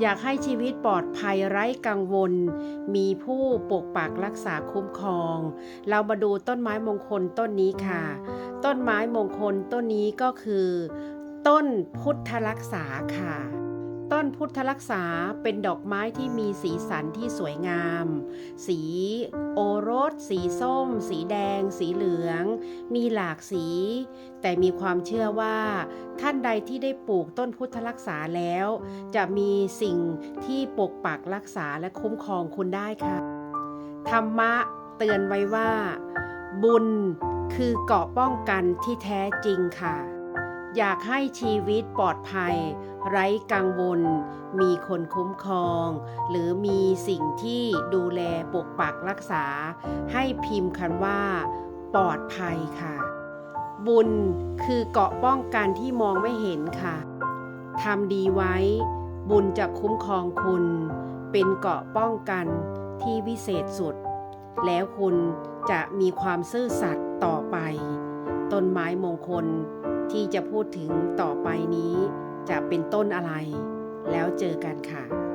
อยากให้ชีวิตปลอดภัยไร้กังวล มีผู้ปกปักรักษาคุ้มครอง เรามาดูต้นไม้มงคลต้นนี้ค่ะ ต้นไม้มงคลต้นนี้ก็คือ ต้นพุทธรักษาค่ะ พุทธรักษาเป็นดอกไม้ที่มีสีสันที่สวยงาม สีโอรส สีส้ม สีแดง สีเหลือง มีหลากสี แต่มีความเชื่อว่า ท่านใดที่ได้ปลูกต้นพุทธรักษาแล้ว จะมีสิ่งที่ปกปักรักษาและคุ้มครองคุณได้ค่ะ ธรรมะเตือนไว้ว่า บุญคือเกราะป้องกันที่แท้จริงค่ะ อยากให้ชีวิตปลอดภัย ไร้กังวล มีคนคุ้มครอง หรือมีสิ่งที่ดูแลปกปักรักษา ให้พิมพ์คันว่า ปลอดภัยค่ะ บุญคือเกาะป้องกันที่มองไม่เห็นค่ะทำดีไว้ บุญจะคุ้มครองคุณ เป็นเกาะป้องกันที่วิเศษสุด แล้วคุณจะมีความซื่อสัตย์ต่อไป ต้นไม้มงคลที่จะพูดถึงต่อไปนี้ จะเป็นต้นอะไร แล้วเจอกันค่ะ